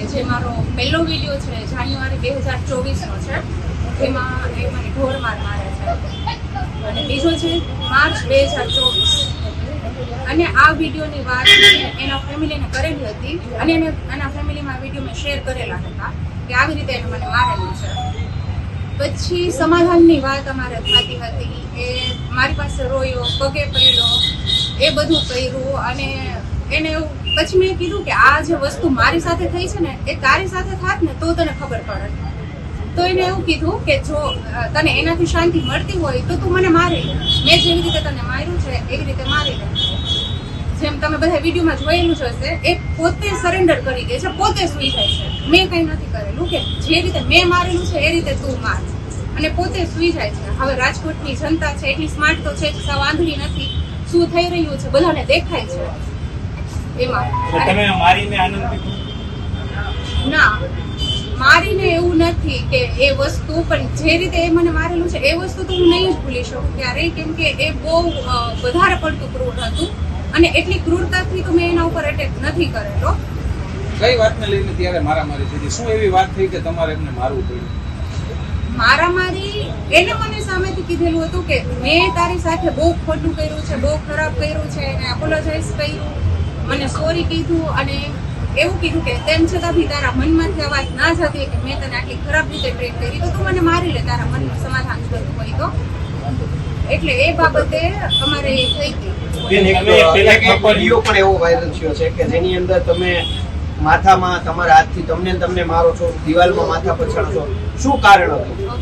કે જે મારો પહેલો વીડિયો છે, જાન્યુઆરી બે હજાર ચોવીસનો છે, એમાં એ મને ઢોર માર મારે છે. અને બીજો છે, માર્ચ બે હજાર ચોવીસ. અને આ વિડીયોની વાત એના ફેમિલીને કરેલી હતી. અને એને એના ફેમિલીમાં વીડિયો મેં શેર કરેલા હતા કે આવી રીતે એને મને મારેલું છે. પછી સમાધાનની વાત અમારે થતી હતી. એ મારી પાસે રોયો, પગે પડ્યો, એ બધું કર્યું. અને એને એવું પછી મેં કીધું કે આ જે વસ્તુ મારી સાથે થઈ છે ને, એ તારી સાથે થાત ને તો તને ખબર પડે. તો એને એવું કીધું કે જો તને એનાથી શાંતિ મળતી હોય તો તું મને મારી. લે મેં જેવી રીતે તને માર્યું છે, એવી રીતે મારી લે જેમ તમે બધા વિડીયોમાં જોયેલું જ હશે, એ પોતે સરેન્ડર કરી દે છે, પોતે સુઈ જાય છે. મેં કંઈ નથી કરેલું કે જે રીતે મેં મારેલું છે, એ રીતે તું માર. અને પોતે સુઈ જાય છે. હવે રાજકોટની જનતા છે, એટલી સ્માર્ટ તો છે સાવ આંધળી નથી. શું થઈ રહ્યું છે, બધાને દેખાય છે. એમાં. તમે મારીને આનંદ લીધો? ના મારીને એવું નથી કે એ વસ્તુ પણ જે રીતે એ મને મારેલું છે એ વસ્તુ તો હું નહીં જ ભૂલી શકું ક્યારેય કેમ કે એ બહુ વધારે પડતું ક્રૂર હતું. અને એટલી ક્રૂરતાથી તો મેં એના ઉપર એટેક નથી કરેલો. કઈ વાતને લઈને ત્યારે મારામારી થઈ? શું એવી વાત થઈ કે તમારે એમને મારવું પડ્યું? મારામારી એને મને સામેથી કીધેલું હતું કે મેં તારી સાથે બહુ ખોટું કર્યું છે બહુ ખરાબ કર્યું છે એને એપોલોજાઇઝ કર્યું. મને સોરી કીધું અને એવું કીધું કે તેમ છતાં બી તારા મનમાંથી આ વાત ના જતી કે મેં તને આટલી ખરાબ રીતે ટ્રીટ કરી તો તું મને મારી લે તારા મનનું સમાધાન કરવું હોય તો. એટલે એ બાબતે અમારે એ થઈ ગઈ પણ એવો વાયરલ થયો છે કે જેની અંદર તમે માથામાં તમારા હાથથી તમને તમને મારો છો દિવાલમાં માથા પછાડો છો શું કારણ હતું?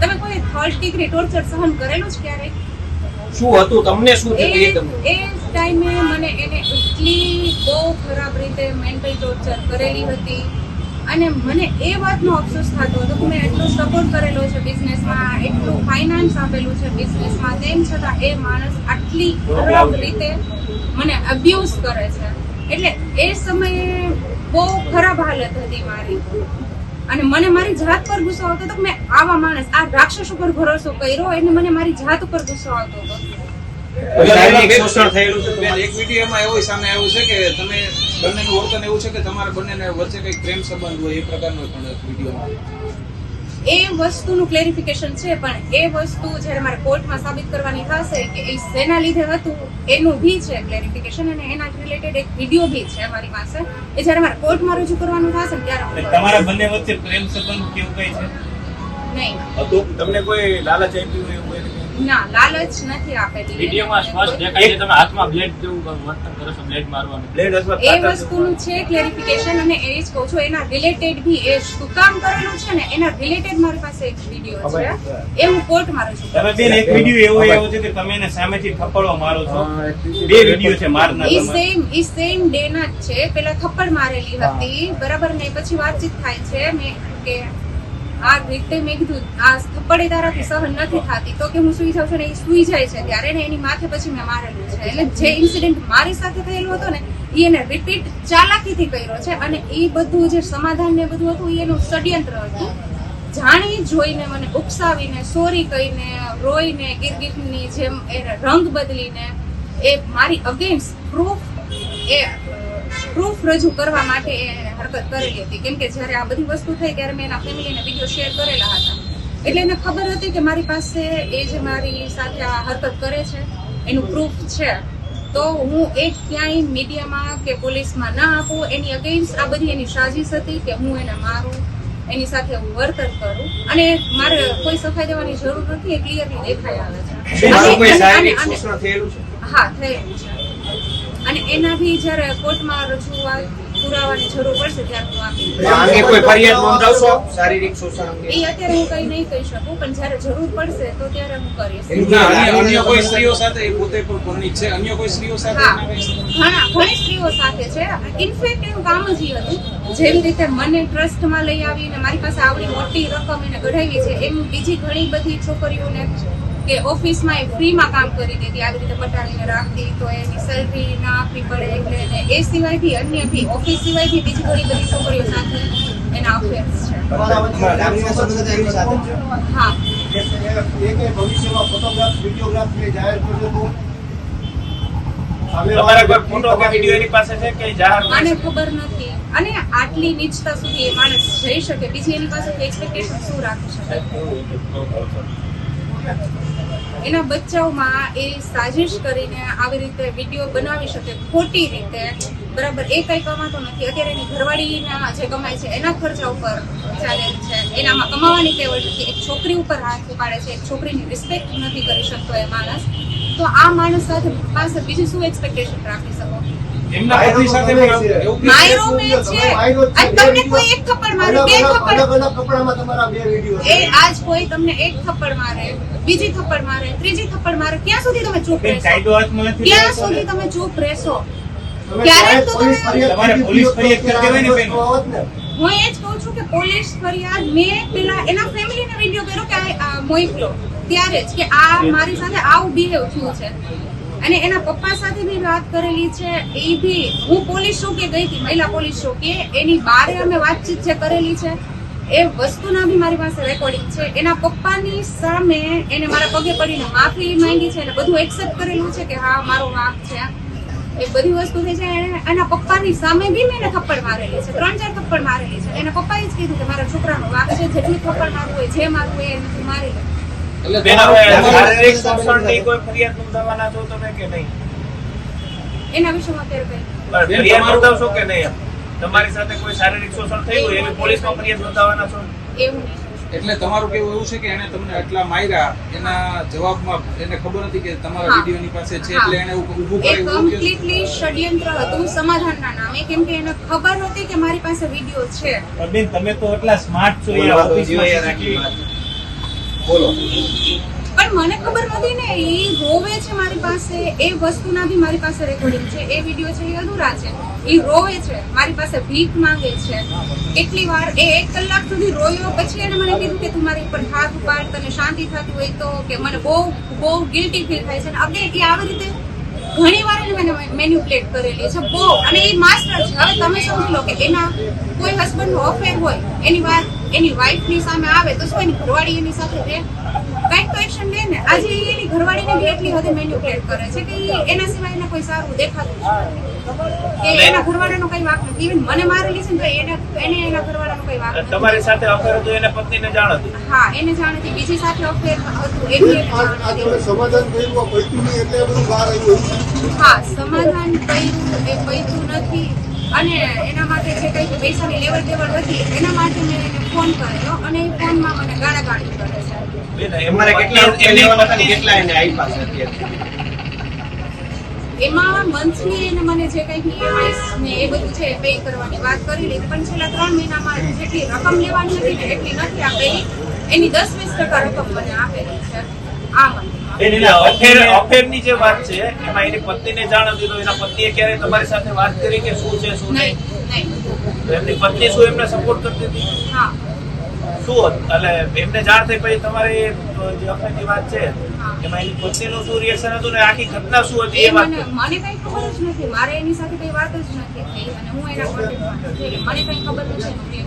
તમે કોઈ થર્ડ ડિગ્રી ટોર્ચર સહન કરેલું જ ક્યારેય? શું હતું? તમને શું થયું એ ટાઈમે મને એને એટલી બહુ ખરાબ રીતે મેન્ટલ ટોર્ચર કરેલી હતી. અને મને એ વાતનો અફસોસ થતો હતો કે મેં એટલો સપોર્ટ કરેલો છે બિઝનેસમાં એટલું ફાઇનાન્સ આપેલું છે બિઝનેસમાં તેમ છતાં એ માણસ આટલી ખરાબ રીતે મને અબ્યુઝ કરે છે. એટલે એ સમયે બહુ ખરાબ હાલત હતી મારી. અને મને મારી જાત પર ગુસ્સો આવતો હતો કે મેં આવા માણસ આ રાક્ષસ ઉપર ભરોસો કર્યો એટલે મને મારી જાત ઉપર ગુસ્સો આવતો હતો. શોષણ થયેલું છે. બેન, એક વિડીયોમાં એવું સામે આવ્યું છે કે તમે બંનેનું વર્તન એવું છે કે તમારા બંનેને વચ્ચે કંઈક પ્રેમ સંબંધ હોય એ પ્રકારનો પણ એક વિડીયોમાં. એ વસ્તુનું ક્લેરિફિકેશન છે પણ એ વસ્તુ જ્યારે મારે કોર્ટમાં સાબિત કરવાની થશે કે એ શેના લીધે હતું એનું બી છે ક્લેરિફિકેશન અને એના રિલેટેડ એક વીડિયો બી છે મારી પાસે એ જ્યારે મારે કોર્ટમાં રજૂ કરવાનું થશે ને ત્યારે. તમારા બંને વચ્ચે પ્રેમ સંબંધ કેવું કઈ છે નહીં હતું તમને કોઈ લાલચ આપ્યું હોય? ના લાલચ નથી આપેલી. વિડીયોમાં સ્પષ્ટ દેખાય છે તમે હાથમાં બ્લેડ જેવું વર્તન કરો છો બ્લેડ મારવાનું? બ્લેડ અથવા એ વસ્તુનું છે ક્લેરિફિકેશન અને એ જ કહું છું એના રિલેટેડ બી એ શું કામ કરેલું છે ને એના રિલેટેડ મારી પાસે એક વીડિયો છે. એ હું કોર્ટ મારું છું. તમે બેન એક વીડિયો એવો એવો છે કે તમે એને સામેથી થપ્પડો મારો છો. બે વીડિયો છે મારના ઈ સેમ ઈ સેમ ડે ના જ છે. પેલા થપ્પડ મારેલી હતી. બરાબર ને પછી વાતચીત થાય છે. મેં કે આ રીતે મેં કીધું, આ થપ્પડ એ તારાથી સહન નથી થતી. તો કે હું સુઈ જાઉં છું ને એ સુઈ જાય છે. ત્યારે ને એની માથે પછી મેં મારેલું છે. એટલે જે ઇન્સિડન્ટ મારી સાથે થયેલું હતો ને, એ એને રિપીટ ચાલાકીથી કર્યો છે. અને એ બધું જે સમાધાન ને બધું હતું એનું ષડયંત્ર હતું. જાણી જોઈને મને ઉપસાવીને સોરી કહીને, રોઈને ગીરગીટની જેમ એને રંગ બદલીને, એ મારી અગેન્સ્ટ પ્રૂફ એ પ્રૂફ રજૂ કરવા માટે હરકત કરેલી હતી. કેમ કે જ્યારે આ બધી વસ્તુ થઈ ત્યારે મેં એના ફેમિલીને વીડિયો શેર કરેલા હતા. એટલે એને ખબર હતી કે મારી પાસે એ જે મારી સાથે આ હરકત કરે છે એનું પ્રૂફ છે. તો હું એ ક્યાંય મીડિયામાં કે પોલીસમાં ના આપું એની અગેન્સ્ટ આ બધી એની સાજિશ હતી કે હું એને મારું એની સાથે હું વર્તન કરું. અને મારે કોઈ સફાઈ દેવાની જરૂર નથી એ ક્લિયરલી દેખાઈ આવે છે? હા થયેલું છે. અને એના બી જ્યારે કોર્ટમાં રજૂઆત પુરાવાની જરૂર પડશે ત્યારે હું આપીશ આ અંગે કોઈ ફરિયાદ નોંધાવશો? શારીરિક શોષણ અંગે. એ અત્યારે હું કઈ નહીં કહી શકું પણ જ્યારે જરૂર પડશે તો ત્યારે હું કરીશ. અન્ય કોઈ સ્ત્રીઓ સાથે પોતે પણ પરણિત છે. અન્ય કોઈ સ્ત્રીઓ સાથે? ઘણા ઘણી સ્ત્રીઓ સાથે છે. ઇનફેક્ટ એનું કામ જ હતું. જેવી રીતે મને ટ્રસ્ટમાં લઈ આવીને મારી પાસે આવડી મોટી રકમ એને કઢાવી છે એમ બીજી ઘણી બધી છોકરીઓને કે ઓફિસમાં એ ફ્રીમાં કામ કરી દેતી આવી રીતે પટાવીને રાખતી તો એની સેલરી ના આપવી પડે એટલે એને એ સિવાય બી અન્ય બી ઓફિસ સિવાય બી બીજી ઘણી બધી છોકરીઓ સાથે એના અફેર્સ છે. હા. ભવિષ્યમાં ફોટોગ્રાફ વિડીયોગ્રાફ જાહેર તો આને ખબર નથી. અને આટલી નીચતા સુધી એ માણસ જઈ શકે બીજી એની પાસે એક્સપેક્ટેશન શું રાખી શકે? એના બચ્ચાઓમાં એ સાજિશ કરીને આવી રીતે વીડિયો બનાવી શકે ખોટી રીતે. બરાબર, એ કઈ કમાતો નથી. અત્યારે એની ઘરવાળીના જે કમાય છે, એના ખર્ચા ઉપર ચાલે છે. એનામાં કમાવાની ટેવ નથી. એક છોકરી ઉપર હાથ ઉપાડે છે, એક છોકરીની રિસ્પેક્ટ નથી કરી શકતો એ માણસ. તો આ માણસ સાથે પાસે બીજું શું એક્સપેક્ટેશન રાખી શકો? એમના પતિ સાથે પણ એવું કંઈક માયરો મેં છે. અને તમને કોઈ એક થપ્પડ મારે? બે થપ્પડ? અલગ અલગ કપડામાં તમારા બે વીડિયો એ આજ કોઈ તમને એક થપ્પડ મારે બીજી થપ્પડ મારે ત્રીજી થપ્પડ મારે ક્યાં સુધી તમે ચૂપ રહેશો? કાયદો ક્યાં સુધી તમે ચૂપ રહેશો? તો પોલીસ ફરિયાદ તમારે પોલીસ ફરિયાદ કરી દેવાય ને બેન. તો આવત ને. હું એ જ કહું છું કે પોલીસ ફરિયાદ મેં પેલા એના ફેમિલીને વીડિયો કર્યો કે આ- આ મોકલો. ત્યારે જ કે આ મારી સાથે આવું બિહેવ થયું છે. અને એના પપ્પા સાથે બી વાત કરેલી છે, એ બી હું પોલીસ ચોકે ગઈ હતી, મહિલા પોલીસ ચોકે, એની બારે અમે વાતચીત જે કરેલી છે, એ વસ્તુના બી મારી પાસે રેકોર્ડિંગ છે. એના પપ્પાની સામે એને મારા પગે પડીને માફી માંગી છે અને બધું એક્સેપ્ટ કરેલું છે કે હા, મારો વાંક છે એ બધી વસ્તુ થઈ છે એને પપ્પાની સામે બી મેં થપ્પડ મારેલી છે, ત્રણ ચાર થપ્પડ મારેલી છે. એના પપ્પાએ જ કીધું કે મારા છોકરાનો વાંક છે જેટલું થપ્પડ મારવું હોય, જે મારવું હોય, એ મારી લે શારીરિક શોષણની કોઈ ફરિયાદ નોંધાવવાના છો તમે કે નહીં? એના વિશે હું અત્યારે કઈ? પણ બેન, ફરિયાદ નોંધાવશો કે નહીં તમારી સાથે કોઈ શારીરિક શોષણ થયું હોય એની પોલીસમાં ફરિયાદ નોંધાવવાના છો? એવું એટલે તમારું કેવું એવું છે કે એને તમને આટલા માર્યા એના જવાબમાં એને ખબર હતી કે તમારા. વિડીયોની પાસે છે એટલે એને ઊભું એ કર્યું? કમ્પ્લીટલી ષડયંત્ર હતું સમાધાનના નામે કેમ કે એને ખબર હતી કે મારી પાસે વીડિયો છે. બેન તમે તો એટલા સ્માર્ટ છો બોલો, ઓફિસમાં બોલો. પણ મને ખબર નથી ને, એ રોવે છે મારી પાસે, એ વસ્તુના બી મારી પાસે રેકોર્ડિંગ છે, એ વીડિયો છે, એ અધૂરા છે. એ રોવે છે, મારી પાસે ભીખ માંગે છે. કેટલી વાર, એ એક કલાક સુધી રોયો, પછી એને મને કીધું કે તું મારી ઉપર હાથ ઉપાડ, તને શાંતિ થતી હોય તો કે મને બહુ બહુ ગિલ્ટી ફીલ થાય છે. અને અગેન એ આવી રીતે ઘણી વાર એને મને મેન્યુપ્લેટ કરેલી છે. બહુ. અને એ માસ્ટર છે. હવે તમે સમજી લો કે એના કોઈ હસબન્ડ નો અફેર હોય, એની વાત એની વાઈફની સામે આવે, તો શું એની ઘરવાળી એની સાથે રહે? કંઈક તો એક્શન લે ને. આજે એની ઘરવાળીને બી એટલી હદે મેન્યુપ્લેટ કરે છે કે એના સિવાય એને કોઈ સારું દેખાતું નથી. એના ઘરવાળાનો કઈ વાક નથી. ઇવન મને મારેલી છે ને તો એને એને એના ઘરવાળાનો કઈ વાંક નથી. તમારી સાથે અફેર હતું એને પત્નીને જાણ હતી? હા એને જાણ હતી. બીજી સાથે અફેર હતું એ બી એને આ જાણ આ હતી. તમે સમાધાન કર્યું પૈતું નહીં એટલે બધું બહાર આવ્યું હા સમાધાન કર્યું એ પૈતું નથી. અને એના માટે જે કંઈ પૈસાની લેવડ દેવડ હતી એના માટે મેં એને ફોન કરેલો અને એ ફોનમાં મને ગાળા ગાળી કરે છે. કેટલા એને આપ્યા છે એમાં મંથલી એને મને જે કંઈક ઈએમઆઈસ ને એ બધું છે પે કરવાની વાત કરી પણ છેલ્લા ત્રણ મહિનામાં જેટલી રકમ લેવાની હતી ને એટલી નથી આપેલી. એની દસ વીસ ટકા રકમ મને આપેલી છે આ મંથમાં બેન, એટલે અફેર અફેરની જે વાત છે એમાં એની પત્નીને જાણ હતી એના પત્નીએ ક્યારે તમારી સાથે વાત કરી કે શું છે શું નહીં નહીં? નહીં. તો એમની પત્ની શું એમને સપોર્ટ કરતી હતી? હા. શું હતું? એટલે એમને જાણ થઈ પછી તમારી જે વાત છે. એમાં એની પત્નીનું શું રિએક્શન હતું ને આખી ઘટના શું હતી એ વાત મને કઈ ખબર જ નથી. મારે એની સાથે કઈ વાત જ નથી થઈ અને હું એના કોન્ટેક્ટમાં નથી મને કઈ ખબર જ નથી